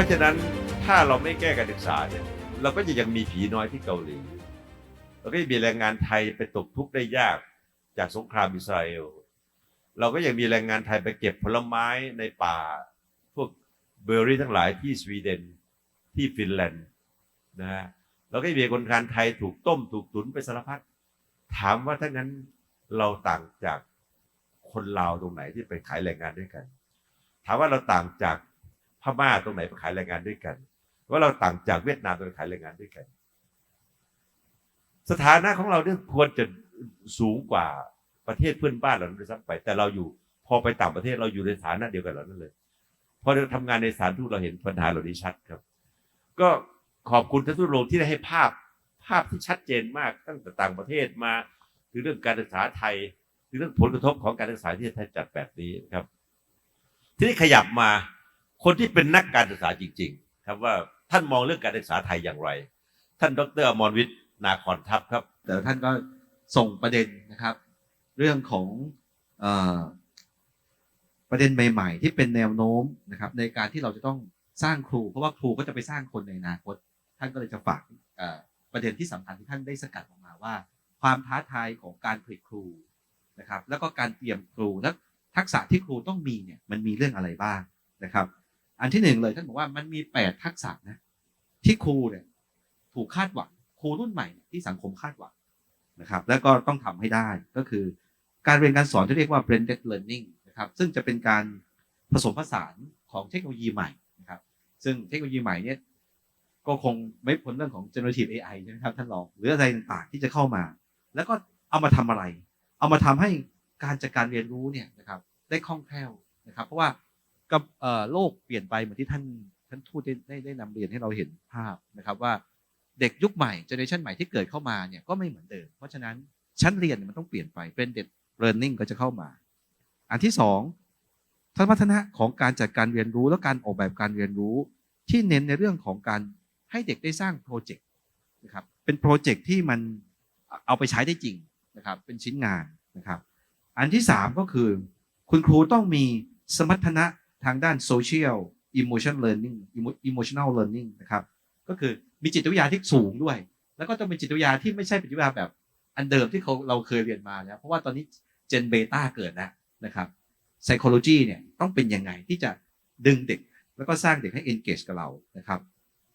ราะฉะนั้นถ้าเราไม่แก้การศึกษาเนี่ยเราก็จะยังมีผีน้อยที่เกาหลีเราก็จะมีแรงงานไทยไปตกทุกข์ได้ยากจากสงครามอิสราเอลเราก็ยังมีแรงงานไทยไปเก็บผลไม้ในป่า พวกเบอร์รี่ทั้งหลายที่สวีเดนที่ฟินแลนด์นะฮะเราก็มีคนงานไทยถูกต้มถูกตุนไปสารพัดถามว่าถ้างั้นเราต่างจากคนลาวตรงไหนที่ไปขายแรงงานด้วยกัน ถามว่าเราต่างจาก พม่าตรงไหนไปขายแรงงานด้วยกัน ว่าเราต่างจากเวียดนามตรงไหนขายแรงงานด้วยกัน สถานะของเราเนี่ยควรจะสูงกว่าประเทศเพื่อนบ้านเราด้วยซ้ำไป แต่เราอยู่พอไปต่างประเทศเราอยู่ในฐานะเดียวกันเหล่านั้นเลยพอเราทำงานในสถานทูตเราเห็นปัญหาเหล่านี้ชัดครับ ก็ขอบคุณท่านทูตโรงที่ได้ให้ภาพภาพที่ชัดเจนมากตั้งแต่ต่างประเทศมาถึงเรื่องการศึกษาไทยถึงเรื่องผลกระทบของการศึกษาที่ไทยจัดแบบนี้ครับ ทีนี้ขยับมา คนที่เป็นนักการศึกษาจริง ๆ ครับว่าท่านมองเรื่องการศึกษาไทยอย่างไร ท่านดรอมรวิทย์นาคอนทัพครับ แต่ท่านก็ส่งประเด็นนะครับ เรื่องของอประเด็นใหม่ ๆ ที่เป็นแนวโน้มนะครับ ในการที่เราจะต้องสร้างครู เพราะว่าครูก็จะไปสร้างคนในอนาคต ท่านก็เลยจะฝากประเด็นที่สำคัญที่ท่านได้สกัดออกมาว่า ความท้าทายของการผลิตครูนะครับ แล้วก็การเตรียมครูและทักษะที่ครูต้องมีเนี่ยมันมีเรื่องอะไรบ้างนะครับ อันที่หนึ่งเลยท่านบอกว่ามันมีแปดทักษะนะที่ครูเนี่ยถูกคาดหวังครูรุ่นใหม่ที่สังคมคาดหวังนะครับ แล้วก็ต้องทำให้ได้ก็คือ การเรียนการสอนที่เรียกว่า blended learning นะครับ ซึ่งจะเป็นการผสมผสานของเทคโนโลยีใหม่นะครับ ซึ่งเทคโนโลยีใหม่เนี่ยก็คงไม่พ้นเรื่องของ generative AI ใช่ไหมครับท่านรองหรืออะไรต่างๆที่จะเข้ามา แล้วก็เอามาทำอะไร เอามาทำให้การจัดการเรียนรู้เนี่ยนะครับ ได้คล่องแคล่วนะครับ เพราะว่า กับโลกเปลี่ยนไปเหมือนที่ท่านท่านทูตได้ได้ได้นำเรียนให้เราเห็นภาพนะครับว่าเด็กยุคใหม่เจเนอเรชันใหม่ที่เกิดเข้ามาเนี่ยก็ไม่เหมือนเดิม เพราะฉะนั้นชั้นเรียนมันต้องเปลี่ยนไปเป็นเด็ด learning ก็จะเข้ามา อันที่สองทัศนวัฒนะของการจัดการเรียนรู้และการออกแบบการเรียนรู้ ที่เน้นในเรื่องของการให้เด็กได้สร้างโปรเจกต์นะครับเป็นโปรเจกต์ที่มันเอาไปใช้ได้จริงนะครับเป็นชิ้นงานนะครับ อันที่สามก็คือ คุณครูต้องมีสมรรถนะ ทางด้าน social emotion learning emotional learning นะครับก็คือมีจิตวิทยาที่สูงด้วย แล้วก็ต้องเป็นจิตวิทยาที่ไม่ใช่เป็นจิตวิทยาแบบอันเดิมที่เขาเราเคยเรียนมาแล้วเพราะว่าตอนนี้เจนเบต้าเกิดแล้วนะครับ psychology เนี่ยต้องเป็นยังไงที่จะดึงเด็ก แล้วก็สร้างเด็กให้ engage กับเรานะครับ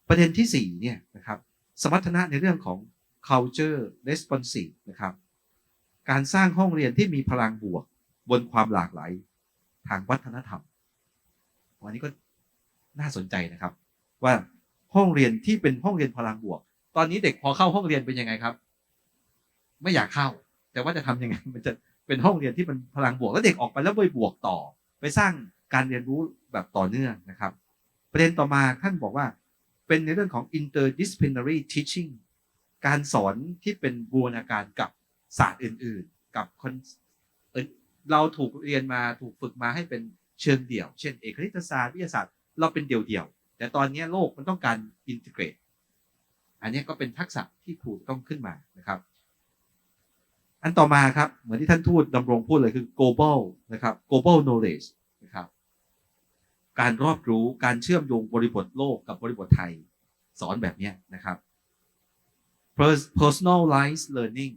ประเด็นที่สี่เนี่ยนะครับสมรรถนะในเรื่องของ culture responsive นะครับการสร้างห้องเรียนที่มีพลังบวกบนความหลากหลายทางวัฒนธรรม วันนี้ก็น่าสนใจนะครับ ว่าห้องเรียนที่เป็นห้องเรียนพลังบวก ตอนนี้เด็กพอเข้าห้องเรียนเป็นยังไงครับ ไม่อยากเข้า แต่ว่าจะทำยังไงมันจะเป็นห้องเรียนที่มันพลังบวก แล้วเด็กออกไปแล้วไปบวกต่อ ไปสร้างการเรียนรู้แบบต่อเนื่องนะครับ ประเด็นต่อมาท่านบอกว่าเป็นในเรื่องของ interdisciplinary teaching การสอนที่เป็นบูรณาการกับศาสตร์อื่น ๆ กับคนเอ่อเราถูกเรียนมาถูกฝึกมาให้เป็น เชิงเดี่ยว เช่น เอกคณิตศาสตร์วิทยาศาสตร์เราเป็นเดี่ยวๆแต่ตอนนี้โลกมันต้องการ integrate อันนี้ก็เป็นทักษะที่ครูต้องขึ้นมานะครับ อันต่อมาครับ เหมือนที่ท่านทูตดำรงพูดเลยคือ global นะครับ global knowledge นะครับการรอบรู้การเชื่อมโยงบริบทโลกกับบริบทไทย สอนแบบนี้นะครับ personalized learning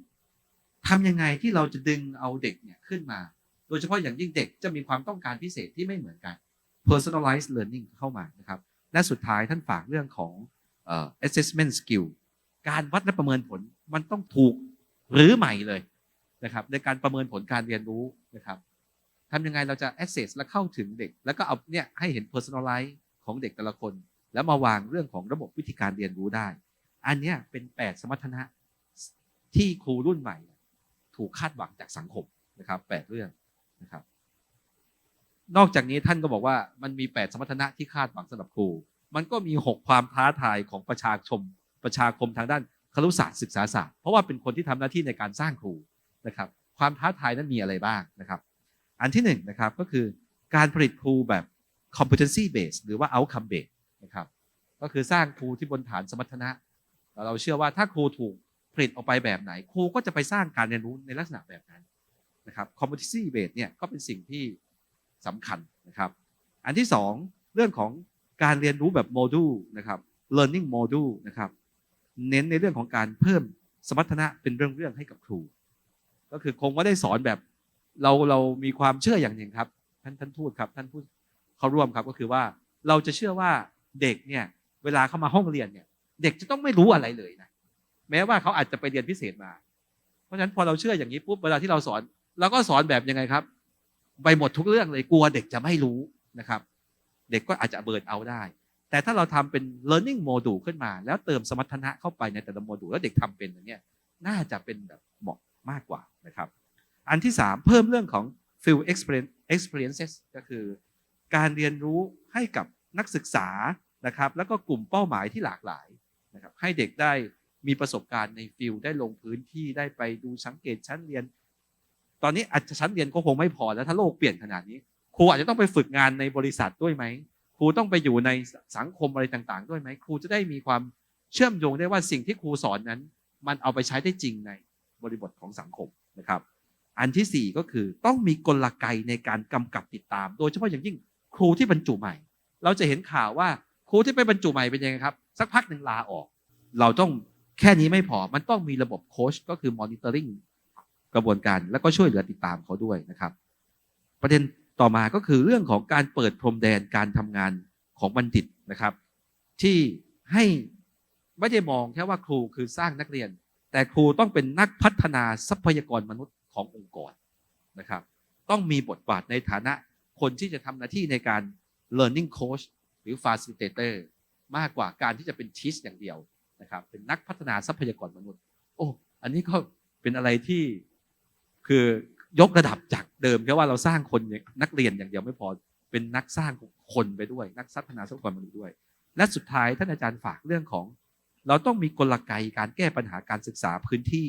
ทำยังไงที่เราจะดึงเอาเด็กเนี่ยขึ้นมา โดยเฉพาะอย่างยิ่งเด็กจะมีความต้องการพิเศษที่ไม่เหมือนกัน personalized learning เข้ามานะครับและสุดท้ายท่านฝากเรื่องของ assessment skill การวัดและประเมินผลมันต้องถูกหรือใหม่เลยนะครับในการประเมินผลการเรียนรู้นะครับทำยังไงเราจะ access และเข้าถึงเด็ก แล้วก็เอาเนี่ยให้เห็น personalize ของเด็กแต่ละคน แล้วมาวางเรื่องของระบบวิธีการเรียนรู้ได้ อันเนี้ยเป็นแปดสมรรถนะที่ครูรุ่นใหม่ ถูกคาดหวังจากสังคมนะครับแปดเรื่อง นะครับ นอกจากนี้ท่านก็บอกว่ามันมีแปดสมรรถนะที่คาดหวังสำหรับครู มันก็มีหกความท้าทายของประชาชมประชาคมทางด้านครุศาสตร์ศึกษาศาสตร์เพราะว่าเป็นคนที่ทำหน้าที่ในการสร้างครูนะครับ ความท้าทายนั้นมีอะไรบ้างนะครับ อันที่หนึ่งนะครับก็คือการผลิตครูแบบ competency based หรือว่า outcome based นะครับ ก็คือสร้างครูที่บนฐานสมรรถนะ เราเชื่อว่าถ้าครูถูกผลิตออกไปแบบไหน ครูก็จะไปสร้างการเรียนรู้ในลักษณะแบบนั้น นะครับ competency based เนี่ยก็เป็นสิ่งที่สำคัญนะครับ อันที่สองเรื่องของการเรียนรู้แบบโมดูลนะครับ learning module นะครับเน้นในเรื่องของการเพิ่มสมรรถนะเป็นเรื่องๆให้กับครู ก็คือคงไม่ได้สอนแบบเราเรามีความเชื่ออย่างหนึ่งครับ ท่านท่านทูตครับ ท่านผู้เขาร่วมครับก็คือว่าเราจะเชื่อว่าเด็กเนี่ยเวลาเข้ามาห้องเรียนเนี่ย เด็กจะต้องไม่รู้อะไรเลยนะแม้ว่าเขาอาจจะไปเรียนพิเศษมา เพราะฉะนั้นพอเราเชื่ออย่างนี้ปุ๊บเวลาที่เราสอน เราก็สอนแบบยังไงครับ ไปหมดทุกเรื่องเลยกลัวเด็กจะไม่รู้นะครับ เด็กก็อาจจะเบิร์นเอาได้ แต่ถ้าเราทำเป็น learning module ขึ้นมา แล้วเติมสมรรถนะเข้าไปในแต่ละโมดูลแล้วเด็กทำเป็นอย่างเงี้ยน่าจะเป็นแบบเหมาะมากกว่านะครับ อันที่สามเพิ่มเรื่องของ field experience experiences ก็คือ การเรียนรู้ให้กับนักศึกษานะครับ แล้วก็กลุ่มเป้าหมายที่หลากหลายนะครับ ให้เด็กได้มีประสบการณ์ในฟิลได้ลงพื้นที่ได้ไปดูสังเกตชั้นเรียน ตอนนี้อาจจะชั้นเรียนก็คงไม่พอแล้วถ้าโลกเปลี่ยนขนาดนี้ ครูอาจจะต้องไปฝึกงานในบริษัทด้วยไหมครูต้องไปอยู่ในสังคมอะไรต่าง ๆ ด้วยไหมครูจะได้มีความเชื่อมโยงได้ว่าสิ่งที่ครูสอนนั้น มันเอาไปใช้ได้จริงในบริบทของสังคมนะครับ อันที่สี่ก็คือต้องมีกลไกในการกำกับติดตาม โดยเฉพาะอย่างยิ่งครูที่บรรจุใหม่ เราจะเห็นข่าวว่าครูที่ไปบรรจุใหม่เป็นยังไงครับ สักพักหนึ่งลาออก เราต้องแค่นี้ไม่พอมันต้องมีระบบโค้ชก็คือมอนิเตอร์ริง กระบวนการแล้วก็ช่วยเหลือติดตามเขาด้วยนะครับ ประเด็นต่อมาก็คือเรื่องของการเปิดพรมแดนการทำงานของบัณฑิตนะครับ ที่ให้ไม่ได้มองแค่ว่าครูคือสร้างนักเรียน แต่ครูต้องเป็นนักพัฒนาทรัพยากรมนุษย์ขององค์กรนะครับ ต้องมีบทบาทในฐานะคนที่จะทำหน้าที่ในการ learning coach หรือ facilitator มากกว่าการที่จะเป็น teach อย่างเดียวนะครับ เป็นนักพัฒนาทรัพยากรมนุษย์ โอ้ อันนี้ก็เป็นอะไรที่ คือยกระดับจากเดิมแค่ว่าเราสร้างคนนักเรียนอย่างเดียวไม่พอเป็นนักสร้างคนไปด้วย นักพัฒนาทรัพยากรมนุษย์ด้วย และสุดท้ายท่านอาจารย์ฝากเรื่องของ เราต้องมีกลไกการแก้ปัญหาการศึกษาพื้นที่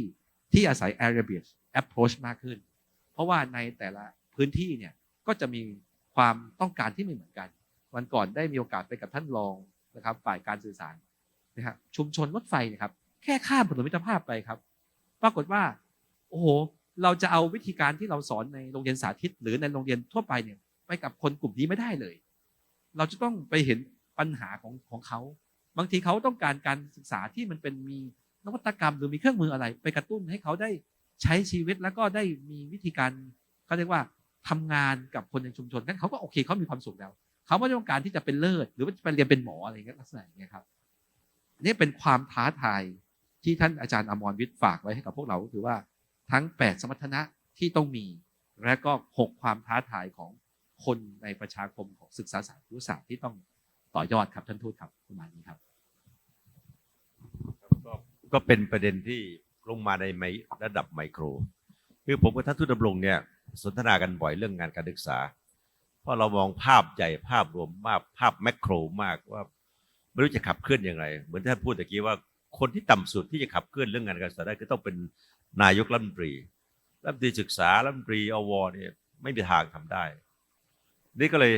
ที่อาศัย area based approach มากขึ้น เพราะว่าในแต่ละพื้นที่เนี่ยก็จะมีความต้องการที่ไม่เหมือนกัน วันก่อนได้มีโอกาสไปกับท่านรองนะครับ ฝ่ายการสื่อสารนะครับชุมชนรถไฟเนะครับ แค่ข้ามถนนมิตรภาพไปครับ ปรากฏว่า โอ้โห เราจะเอาวิธีการที่เราสอนในโรงเรียนสาธิต หรือในโรงเรียนทั่วไปเนี่ยไปกับคนกลุ่มนี้ไม่ได้เลย เราจะต้องไปเห็นปัญหาของของเขา บางทีเขาต้องการการศึกษาที่มันเป็นมีนวัตกรรมหรือมีเครื่องมืออะไร ไปกระตุ้นให้เขาได้ใช้ชีวิตแล้วก็ได้มีวิธีการเขาเรียกว่าทำงานกับคนในชุมชนนั้นเขาก็โอเคเขามีความสุขแล้วเขาไม่ต้องการที่จะเป็นเลิศหรือว่าจะไปเรียนเป็นหมออะไรอย่างเงี้ยลักษณะอย่างเงี้ยครับนี่เป็นความท้าทายที่ท่านอาจารย์อมรวิทย์ฝากไว้ให้กับพวกเราก็คือว่า ทั้ง 8 สมรรถนะที่ต้องมี และก็ 6 ความท้าทายของคนในประชาคมของศึกษาศาสตร์วิทยาศาสตร์ที่ต้องต่อยอดครับท่านทูตครับประมาณนี้ครับ ก็ก็เป็นประเด็นที่ลงมาในไมระดับไมโคร คือผมกับท่านทูตดำรงเนี่ยสนทนากันบ่อยเรื่องงานการศึกษา เพราะเรามองภาพใหญ่ภาพรวมมากภาพแมกโครมากว่าไม่รู้จะขับเคลื่อนอย่างไร เหมือนท่านพูดตะกี้ว่าคนที่ต่ำสุดที่จะขับเคลื่อนเรื่องงานการศึกษาได้คือต้องเป็น นายกรัฐมนตรีรัฐมนตรีศึกษารัฐมนตรีอวเนี่ยไม่มีทางทำได้ นี่ก็เลย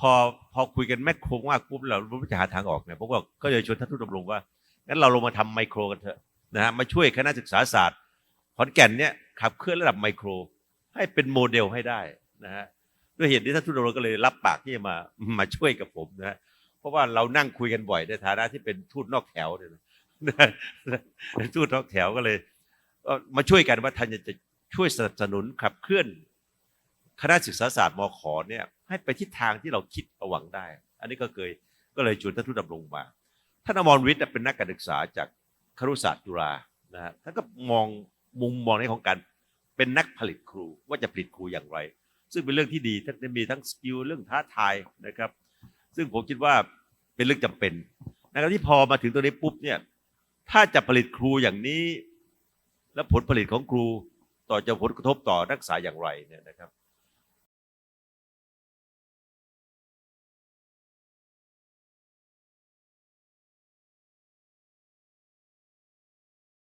พอพอคุยกันแมกโครมากปุ๊บเราไม่รู้จะหาทางออกเนี่ยผมก็ก็เลยชวนท่านทูตดำรงว่างั้นเราลงมาทำไมโครกันเถอะนะฮะมาช่วยคณะศึกษาศาสตร์ขอนแก่นเนี่ยขับเคลื่อนระดับไมโคร ให้เป็นโมเดลให้ได้นะฮะด้วยเหตุนี้ท่านทูตดำรงก็เลยรับปากที่จะมามาช่วยกับผมนะฮะเพราะว่าเรานั่งคุยกันบ่อยในฐานะที่เป็นทูตนอกแถวเนี่ยนะทูตนอกแถวก็เลย มาช่วยกันว่าท่านจะช่วยสนับสนุนขับเคลื่อนคณะศึกษาศาสตร์มขเนี่ยให้ไปทิศทางที่เราคิดเอาหวังได้ อันนี้ก็เคยก็เลยชวนท่านทูตดำรงมา ท่านอมรวิทย์เป็นนักการศึกษาจากครุศาสตร์จุฬานะฮะท่านก็มองมุมมองในของการเป็นนักผลิตครูว่าจะผลิตครูอย่างไร ซึ่งเป็นเรื่องที่ดีท่านจะมีทั้งสกิลเรื่องท้าทายนะครับ ซึ่งผมคิดว่าเป็นเรื่องจำเป็นนะครับที่พอมาถึงตรงนี้ปุ๊บเนี่ยถ้าจะผลิตครูอย่างนี้ และผลผลิตของครูต่อจะผลกระทบต่อนักศึกษาอย่างไรเนี่ยนะครับ